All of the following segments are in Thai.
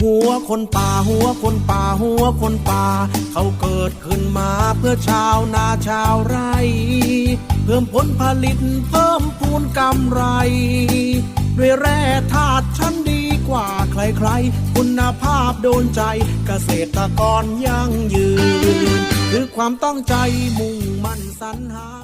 หัวคนป่าหัวคนป่าหัวคนป่า เขาเกิดขึ้นมาเพื่อชาวนาชาวไร่ เพิ่มผลผลิตเพิ่มพูนกำไร ด้วยแร่ธาตุชั้นดีกว่าใครๆ คุณภาพโดนใจเกษตรกรยั่งยืน คือความตั้งใจมุ่งมั่นสรรหา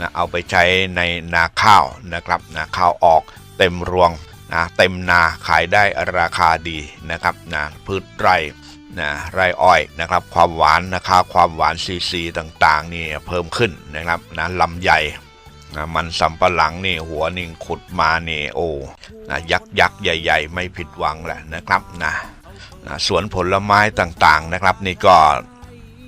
นะเอาไปใช้ในนาข้าวนะครับนาข้าวออกเต็มรวงนะเต็มนาขายได้ราคาดีนะครับนะพืชไร่นะไรอ้อยนะครับความหวานนะคะความหวานซีซีต่างๆนี่เพิ่มขึ้นนะครับนะลำใหญ่นะมันสำปะหลังนี่หัวนี่งขุดมานี่โอ้นะยักษ์ยักษ์ใหญ่ ๆ ไม่ผิดหวังแหละนะครับนะนะสวนผลไม้ต่างๆนะครับ นี่ก็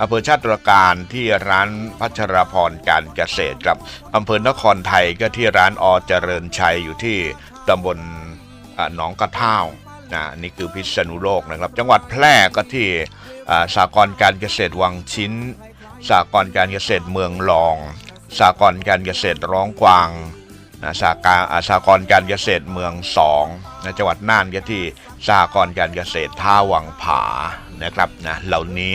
อำเภอชาติตรการที่ร้านพัชรพรการเกษตรครับอำเภอนครไทยก็ที่ร้านอเจริญชัยอยู่ที่ตำบลหนองกระเท่านะนี่คือพิษณุโลกนะครับ จังหวัดแพร่ก็ที่สากลการเกษตรวังชิ้น สากลการเกษตรเมืองรอง สากลการเกษตรร้องกวางนะสากาสากลการเกษตรเมืองสองนะจังหวัดน่านก็ที่สากลการเกษตรท่าวังผานะครับนะเหล่านี้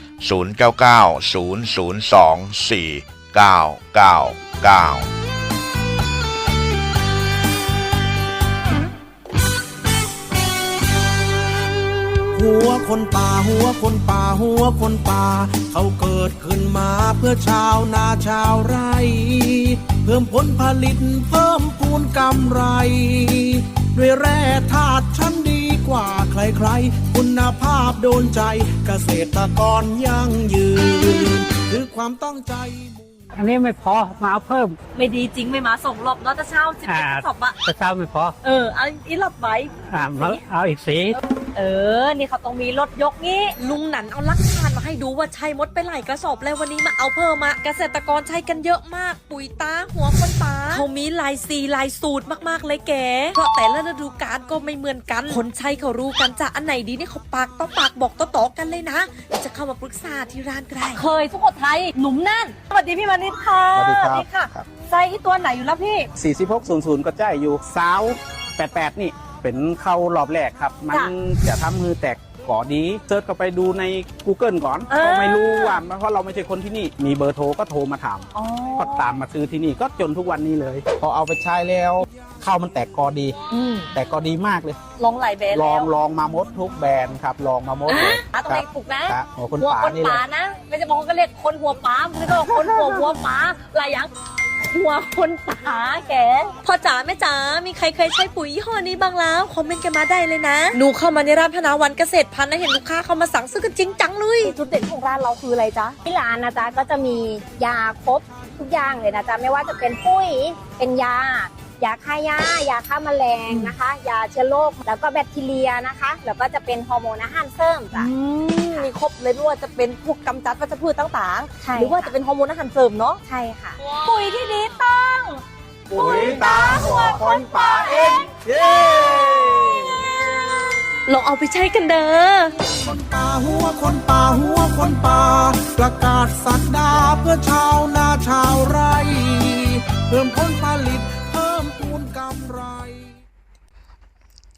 หัวคนป่าหัวคนป่าหัวคนป่า เขาเกิดขึ้นมาเพื่อชาวนาชาวไร่ เพิ่มผลผลิตเพิ่มพูนกำไร ด้วยแร่ธาตุ ว่าใครๆ คุณภาพโดนใจเกษตรกรยั่งยืนคือความตั้งใจ อันนี้ไม่พอมาเอาเพิ่มไม่ดีจริงไม่มาส่งรอบเนาะจะเช่าสิบอ่าเอ็ดสอบอะแต่เช้าไม่พอเออเอาอีรอบไว้อ่ามาเอาอีกสี เออ นี่เขาต้องมีรถยกงี้ ลุงหนันเอาลักฐานมาให้ดูว่าใช่มดไปหลายกระสอบแล้ววันนี้มาเอาเพิ่มมาเกษตรกรใช้กันเยอะมาก ปุ๋ยตาหัวคนตาเขามีลายสีลายสูตรมากๆเลยแกเพราะแต่ละฤดูกาลก็ไม่เหมือนกันคนใช้เขารู้กันจะอันไหนดีนี่เขาปากต่อปากบอกต่อๆกันเลยนะเดี๋ยวจะเข้ามาปรึกษาที่ร้านก็ได้เคยสุโขทัยหนุ่มนั่นสวัสดีพี่มานิดค่ะสวัสดีครับค่ะไซส์ตัวไหนอยู่แล้วพี่ 4600 ก็จ่ายอยู่สาว88 นี่ เป็นเข้ารอบแรกครับ มันจ้ะจะทำมือแตกก่อดีเซิร์ชเข้าไปดูใน Google ก่อนเออ ก็ไม่รู้ว่าเพราะเราไม่ใช่คนที่นี่ มีเบอร์โทรก็โทรมาถามอ๋อก็ตามมาซื้อที่นี่ก็จนทุกวันนี้เลย พอเอาไปใช้แล้วข้าวมันแตกกอดี อืมแตกกอดีมากเลย ลองหลายแบรนด์ลองแล้วลองมาหมดทุกแบรนด์ครับ ลองมาหมดเลยอะตรงไหนถูกนะ ครับหัวคนหัวป่าคนนี่เลป่ายนะ ไม่ใช่บางคนก็เรียกคนหัวป๋าไม่ใช่ก็คนหัวหัวป๋าหลายอย่าง หัวคนตาแกพ่อจ๋าแม่จ๋ามีใครเคยใช้ปุ๋ยยี่ห้อนี้บ้างแล้วคอมเมนต์กันมาได้เลยนะหนูเข้ามาในร้านพนาวันเกษตรพันธุ์นะเห็นลูกค้าเข้ามาสั่งซื้อกันจริงจังเลยจุดเด่นของร้านเราคืออะไรจ๊ะที่ร้านนะจ๊ะก็จะมียาครบทุกอย่างเลยนะจ๊ะไม่ว่าจะเป็นปุ๋ยเป็นยา ยาฆ่าหญ้ายาฆ่าแมลงนะคะ ยาเชื้อโรคแล้วก็แบคทีเรียนะคะ แล้วก็จะเป็นฮอร์โมนอาหารเสริมจ้ะ อืมมีครบเลยไม่ว่าจะเป็นพวกกำจัดวัชพืชต่างใช่ ๆ หรือว่าจะเป็นฮอร์โมนอาหารเสริมเนาะ ใช่ค่ะ ปุ๋ยที่ดีต้อง ปุ๋ยตาหัวคนป่าเองเย้ลองเอาไปใช้กันเด้อ คนป่าหัวคนป่าหัวคนป่า ประกาศสักดาเพื่อชาวนาชาวไร่ เพิ่มผลผลิตเพิ่มพูน กำไร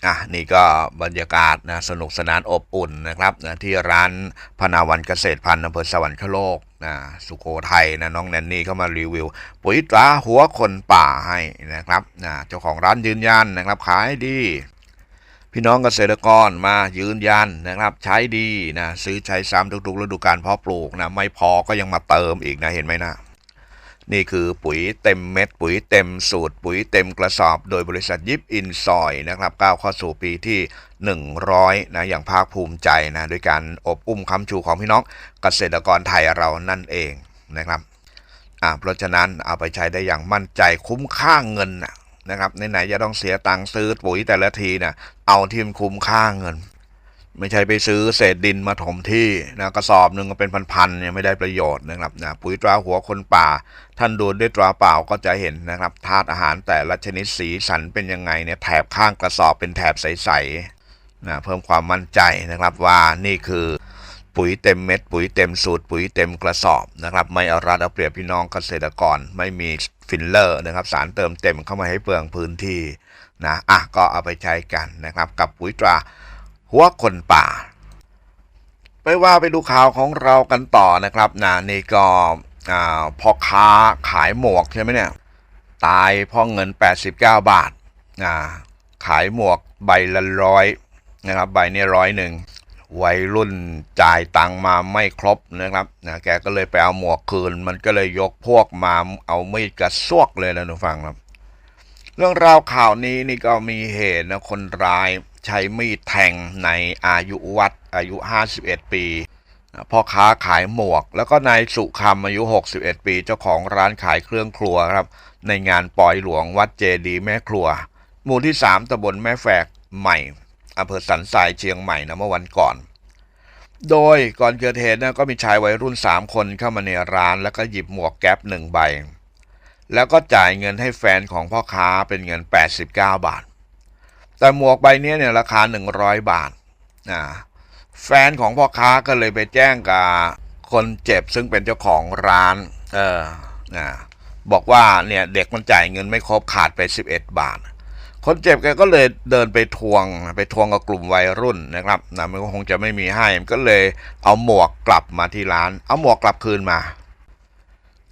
อะนี่ก็บรรยากาศนะสนุกสนานอบอุ่นนะครับนะที่ร้านพนาวันเกษตรพันธุ์อำเภอสวรรคโลกนะสุโขทัยนะน้องแนนนี่เข้ามารีวิว ปุ๋ยตราหัวคนป่าให้นะครับนะเจ้าของร้านยืนยันนะครับขายดีพี่น้องเกษตรกรมายืนยันนะครับ ใช้ดีนะซื้อใช้ซ้ำทุกๆฤดูกาลเพาะปลูกนะไม่พอก็ยังมาเติมอีกนะเห็นไหมนะ นี่คือปุ๋ยเต็มเม็ด ปุ๋ยเต็มสูตร ปุ๋ยเต็มกระสอบ โดยบริษัทยิปอินซอยนะครับก้าวเข้าสู่ปีที่ 100นะอย่างภาคภูมิใจนะด้วยการอบอุ้มคำชูของพี่น้องเกษตรกรไทยเรานั่นเองนะครับอ่าเพราะฉะนั้นเอาไปใช้ได้อย่างมั่นใจคุ้มค่าเงินนะครับไหนๆจะต้องเสียตังค์ซื้อปุ๋ยแต่ละทีนะเอาที่มันคุ้มค่าเงิน ไม่ใช่ไปซื้อเศษดินมาถมที่นะกระสอบหนึ่งก็เป็นพันๆเนี่ยไม่ได้ประโยชน์นะครับนะปุ๋ยตราหัวคนป่า ท่านดูด้วยตราเปล่าก็จะเห็นนะครับธาตุอาหารแต่ละชนิดสีสันเป็นยังไงเนี่ยแถบข้างกระสอบเป็นแถบใสๆนะเพิ่มความมั่นใจนะครับว่านี่คือปุ๋ยเต็มเม็ดปุ๋ยเต็มสูตรปุ๋ยเต็มกระสอบนะครับไม่เอารัดเอาเปรียบพี่น้องเกษตรกร ไม่มีฟิลเลอร์นะครับสารเติมเต็มเข้ามาให้เปลืองพื้นที่นะอะก็เอาไปใช้กันนะครับกับปุ๋ยตรา หัวคนป่า ไปว่าไปดูข่าวของเรากันต่อนะครับนะนี่ก็พ่อค้าขายหมวกใช่ไหมเนี่ย ตายเพ่อเงิน 89 บาทอ่าขายหมวกใบละร้อยนะครับ ใบนี้ร้อยหนึ่งวัยรุ่นจ่ายตังมาไม่ครบนะครับนะแกก็เลยไปเอาหมวกคืน มันก็เลยยกพวกมาเอามีดกระซวกเลยนะทุกฟังครับ เรื่องราวข่าวนี้นี่ก็มีเหตุนะคนร้าย ใช้มีดแทงในอายุวัดอายุ 51 ปีพ่อค้าขายหมวก แล้วก็นายสุคำอายุ 61 ปี เจ้าของร้านขายเครื่องครัวครับ ในงานปล่อยหลวงวัดเจดีแม่ครัว หมู่ที่ 3ตำบลแม่แฝกใหม่อำเภอสันทรายเชียงใหม่นะเมื่อวันก่อน โดยก่อนเกิดเหตุนะก็มีชายวัยรุ่น 3 คนเข้ามาในร้าน แล้วก็หยิบหมวกแก๊ปหนึ่งใบ แล้วก็จ่ายเงินให้แฟนของพ่อค้าเป็นเงิน 89 บาท แต่หมวกใบนี้เนี่ยราคา 100 บาทอ่าแฟนของพ่อค้าก็เลยไปแจ้งกับคนเจ็บซึ่งเป็นเจ้าของร้าน เอออ่าบอกว่าเนี่ยเด็กมันจ่ายเงินไม่ครบขาดไป 11 บาท คนเจ็บแกก็เลยเดินไปทวงไปทวงกับกลุ่มวัยรุ่นนะครับนะมันก็คงจะไม่มีให้มันก็เลยเอาหมวกกลับมาที่ร้าน เอาหมวกกลับคืนมา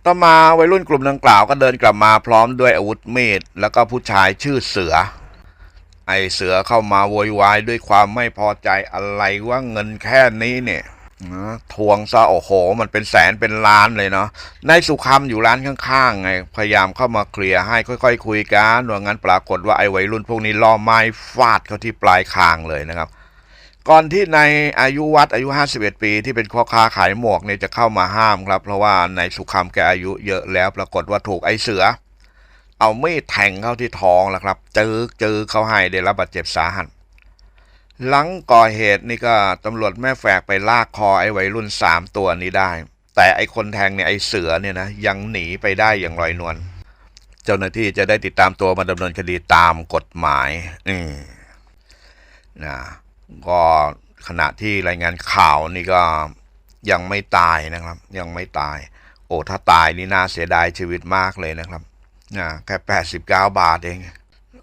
ต่อมาวัยรุ่นกลุ่มดังกล่าวก็เดินกลับมาพร้อมด้วยอาวุธมีดแล้วก็ผู้ชายชื่อเสือ ไอเสือเข้ามาโวยวายด้วยความไม่พอใจอะไรว่าเงินแค่นี้เนี่ยนะทวงซะโอ้โห มันเป็นแสนเป็นล้านเลยเนาะนายสุคำอยู่ร้านข้างๆไงพยายามเข้ามาเคลียร์ให้ค่อยๆคุยกันว่างั้นปรากฏว่าไอ้วัยรุ่นพวกนี้ล่อไม้ฟาดเขาที่ปลายคางเลยนะครับ ก่อนที่ในายอายุวัดอายุ 51 ปีที่เป็นพ่อค้าขายหมวกเนี่ยจะเข้ามาห้ามครับ เพราะว่านายสุคำแกอายุเยอะแล้วปรากฏว่าถูกไอ้เสือ เอามีดแทงเข้าที่ท้องแล้วครับเจอเจอเขาให้ได้รับบาดเจ็บสาหัสหลังก่อเหตุนี่ก็ตำรวจแม่แฝกไปลากคอไอ้วัยรุ่นสามตัวนี้ได้ แต่ไอ้คนแทงเนี่ยไอ้เสือเนี่ยนะยังหนีไปได้อย่างลอยนวลเจ้าหน้าที่จะได้ติดตามตัวมาดำเนินคดีตามกฎหมาย อืมนะก็ขณะที่รายงานข่าวนี่ก็ยังไม่ตายนะครับ ยังไม่ตาย โอ้ถ้าตายนี่น่าเสียดายชีวิตมากเลยนะครับ นะแค่แปดสิบเก้าบาทเอง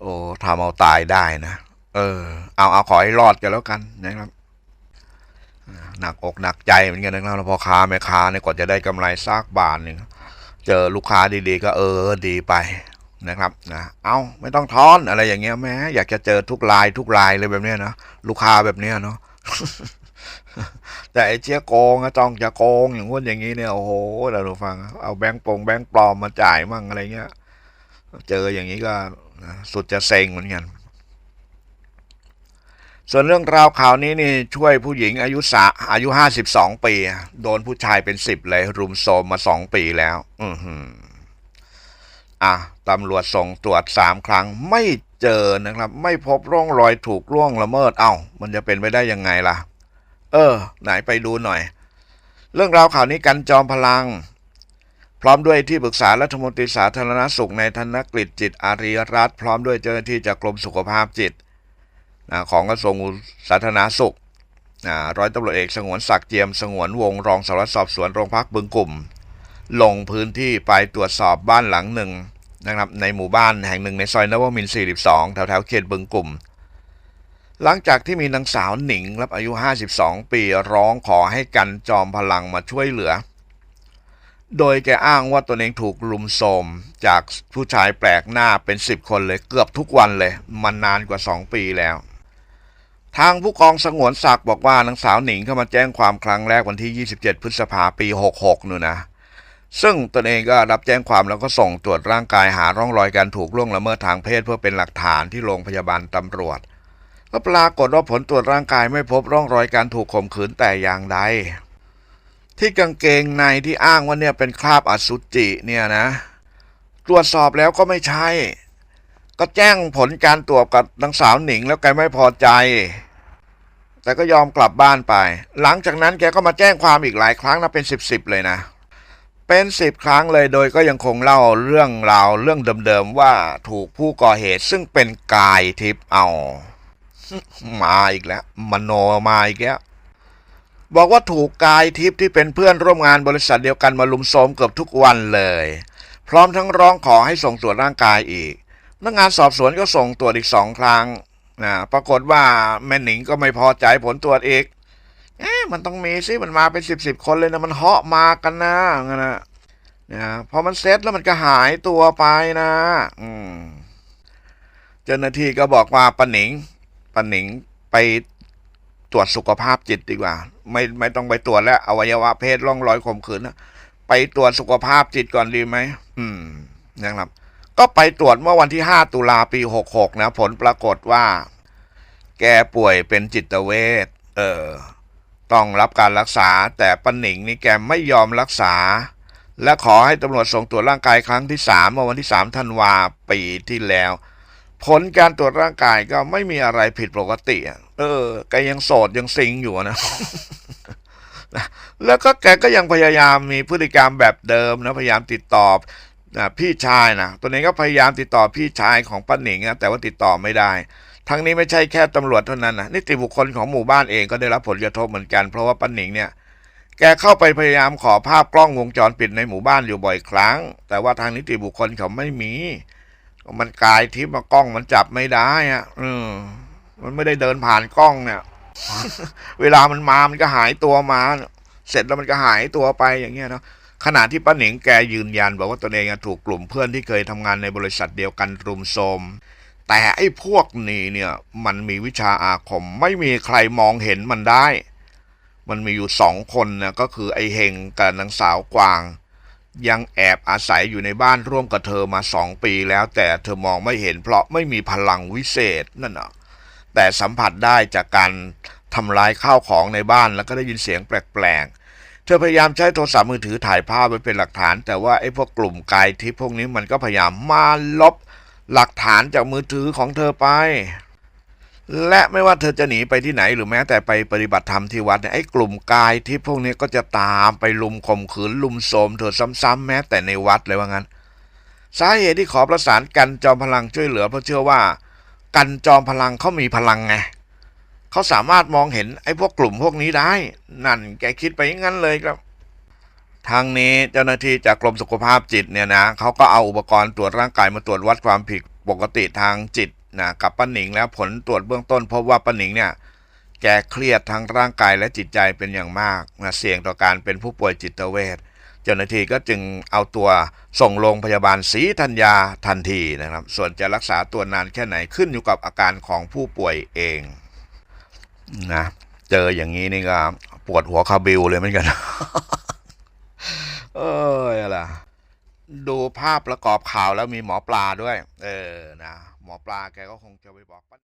โอ้ทำเอาตายได้นะ เออ เอาเอาขอให้รอดกันแล้วกันนะครับหนักอกหนักใจเหมือนกันนะครับพอค้าแม่ค้าเนี่ยกว่าจะได้กำไรซากบาทหนึ่งเจอลูกค้าดีๆ ก็เออดีไปนะครับนะเอาไม่ต้องทอนอะไรอย่างเงี้ยแม้อยากจะเจอทุกรายทุกรายเลยแบบเนี้ยนะลูกค้าแบบเนี้ยเนาะแต่ไอ้เชี่ยโกงอะจ้องจะโกงอย่างงู้นอย่างนี้เนี่ยโอ้โหเราดูฟัง เอาแบงค์ปงแบงค์ปลอมมาจ่ายมั่งอะไรเงี้ย เจออย่างนี้ก็สุดจะเซ็งเหมือนกัน ส่วนเรื่องราวข่าวนี้นี่ช่วยผู้หญิงอายุสาอายุห้าสิบสองปี โดนผู้ชายเป็นสิบเลย รุมโทรมมาสองปีแล้ว อือหืออะตำรวจส่งตรวจสามครั้งไม่เจอนะครับ ไม่พบร่องรอยถูกล่วงละเมิด เอ้า มันจะเป็นไปได้ยังไงล่ะ เออ ไหนไปดูหน่อย เรื่องราวข่าวนี้กันจอมพลัง พร้อมด้วยที่ปรึกษารัฐมนตรีสาธารณสุขในธนกฤษจิตอารีรัตน์พร้อมด้วยเจ้าหน้าที่จากกรมสุขภาพจิตนะของกระทรวงสาธารณสุขนะร้อยตำรวจเอกสงวนศักดิ์เจียมสงวนวงรองสารวัตรสอบสวนโรงพักบึงกลุ่ม ลงพื้นที่ไปตรวจสอบบ้านหลังหนึ่งนะครับในหมู่บ้านแห่งหนึ่งในซอยนวมินทร์42 แถวแถวเขตบึงกลุ่ม หลังจากที่มีนางสาวหนิงรับอายุ 52 ปีร้องขอให้กันจอมพลังมาช่วยเหลือ โดยแกอ้างว่าตนเองถูกรุมโทมจากผู้ชายแปลกหน้าเป็นสิบคนเลยเกือบทุกวันเลยมันนานกว่าสองปีแล้ว ทางผู้กองสงวนศักดิ์บอกว่านางสาวหนิงเข้ามาแจ้งความครั้งแรกวันที่ 27 พฤษภาปี 66นู่นนะ ซึ่งตนเองก็รับแจ้งความแล้วก็ส่งตรวจร่างกายหาร่องรอยการถูกล่วงละเมิดทางเพศเพื่อเป็นหลักฐานที่โรงพยาบาลตำรวจ ก็ปรากฏว่าผลตรวจร่างกายไม่พบร่องรอยการถูกข่มขืนแต่อย่างใด ที่กางเกงในที่อ้างว่าเนี่ยเป็นคราบอสุจิเนี่ยนะ ตรวจสอบแล้วก็ไม่ใช่ ก็แจ้งผลการตรวจกับนางสาวหนิงแล้วแกไม่พอใจ แต่ก็ยอมกลับบ้านไป หลังจากนั้นแกก็มาแจ้งความอีกหลายครั้งนะเป็นสิบสิบเลยนะ เป็นสิบครั้งเลยโดยก็ยังคงเล่าเรื่องราวเรื่องเดิมๆว่าถูกผู้ก่อเหตุซึ่งเป็นกายทิพย์เอา มาอีกแล้วมโนมาอีกแล้ว บอกว่าถูกกายทิพย์ที่เป็นเพื่อนร่วมงานบริษัทเดียวกันมาลุมโทมเกือบทุกวันเลย พร้อมทั้งร้องขอให้ส่งตรวจร่างกายอีกพนักงานสอบสวนก็ส่งตรวจอีกสองครั้งนะปรากฏว่าแม่หนิงก็ไม่พอใจผลตรวจอีกเอ๊ะมันต้องมีสิมันมาเป็นสิบสิบคนเลยนะมันเหาะมากันนะงั้นนะนะพอมันเซ็ตแล้วมันก็หายตัวไปนะ อืมเจ้าหน้าที่ก็บอกว่าปาหนิงปาหนิงไป ตรวจสุขภาพจิตดีกว่า ไม่ไม่ต้องไปตรวจแล้วอวัยวะเพศร่องรอยข่มขืนนะไปตรวจสุขภาพจิตก่อนดีไหมอืมนะครับ ก็ไปตรวจเมื่อวันที่ 5 ตุลาปี66นะผลปรากฏว่า แกป่วยเป็นจิตเวชเออต้องรับการรักษา แต่ปหนิงนี่แกไม่ยอมรักษา และขอให้ตำรวจส่งตรวจร่างกายครั้งที่สามเมื่อวันที่สามธันวาปีที่แล้ว ผลการตรวจร่างกายก็ไม่มีอะไรผิดปกติ เออ แกยังโสดยังซิงอยู่นะ แล้วก็แกก็ยังพยายามมีพฤติกรรมแบบเดิมนะ พยายามติดต่อนะพี่ชายนะตัวเองก็พยายามติดต่อพี่ชายของป้าหนิงนะแต่ว่าติดต่อไม่ได้ ทั้งนี้ไม่ใช่แค่ตำรวจเท่านั้นนะนิติบุคคลของหมู่บ้านเองก็ได้รับผลกระทบเหมือนกัน เพราะว่าป้าหนิงเนี่ยแกเข้าไปพยายามขอภาพกล้องวงจรปิดในหมู่บ้านอยู่บ่อยครั้ง แต่ว่าทางนิติบุคคลเขาไม่มี มันกายทิพย์มากล้องมันจับไม่ได้อะเออ มันไม่ได้เดินผ่านกล้องเนี่ย เวลามันมามันก็หายตัวมา เสร็จแล้วมันก็หายตัวไปอย่างเงี้ยเนาะขณะที่ป้าหนิงแกยืนยัน บอกว่าตนเองถูกกลุ่มเพื่อนที่เคยทำงานในบริษัทเดียวกันรุมโทมแต่ไอ้พวกนี้เนี่ยมันมีวิชาอาคมไม่มีใครมองเห็นมันได้ มันมีอยู่สองคนนะก็คือไอ้เฮงกับนางสาวกวาง ยังแอบอาศัยอยู่ในบ้านร่วมกับเธอมาสองปีแล้วแต่เธอมองไม่เห็นเพราะไม่มีพลังวิเศษนั่นน่ะ แต่สัมผัสได้จากการทำลายข้าวของในบ้านแล้วก็ได้ยินเสียงแปลกๆ เธอพยายามใช้โทรศัพท์มือถือถ่ายภาพไว้เป็นหลักฐาน แต่ว่าไอ้พวกกลุ่มกายทิพย์พวกนี้มันก็พยายามมาลบหลักฐานจากมือถือของเธอไป และไม่ว่าเธอจะหนีไปที่ไหนหรือแม้แต่ไปปฏิบัติธรรมที่วัดเนี่ยไอ้กลุ่มกายที่พวกนี้ก็จะตามไปลุมข่มขืนลุมโทรมเธอซ้ำๆแม้แต่ในวัดเลยว่างั้น สาเหตุที่ขอประสานกันจอมพลังช่วยเหลือเพราะเชื่อว่า กันจอมพลังเขามีพลังไงเขาสามารถมองเห็นไอ้พวกกลุ่มพวกนี้ได้ นั่นแกคิดไปอย่างนั้นเลยครับทางนี้เจ้าหน้าที่จากกรมสุขภาพจิตเนี่ยนะเขาก็เอาอุปกรณ์ตรวจร่างกายมาตรวจวัดความผิดปกติทางจิตนะกับป้าหนิงแล้วผลตรวจเบื้องต้นพบว่าป้าหนิงเนี่ยแกเครียดทั้งร่างกายและจิตใจเป็นอย่างมากนะเสี่ยงต่อการเป็นผู้ป่วยจิตเวช จ้าหน้าที่ก็จึงเอาตัวส่งโรงพยาบาลศรีธัญญาทันทีนะครับ ส่วนจะรักษาตัวนานแค่ไหนขึ้นอยู่กับอาการของผู้ป่วยเองนะเจออย่างนี้นี่ก็ปวดหัวคาบิวเลยเหมือนกัน เอ้ยอะไรดูภาพประกอบข่าวแล้วมีหมอปลาด้วย เออนะหมอปลาแกก็คงจะไปบอก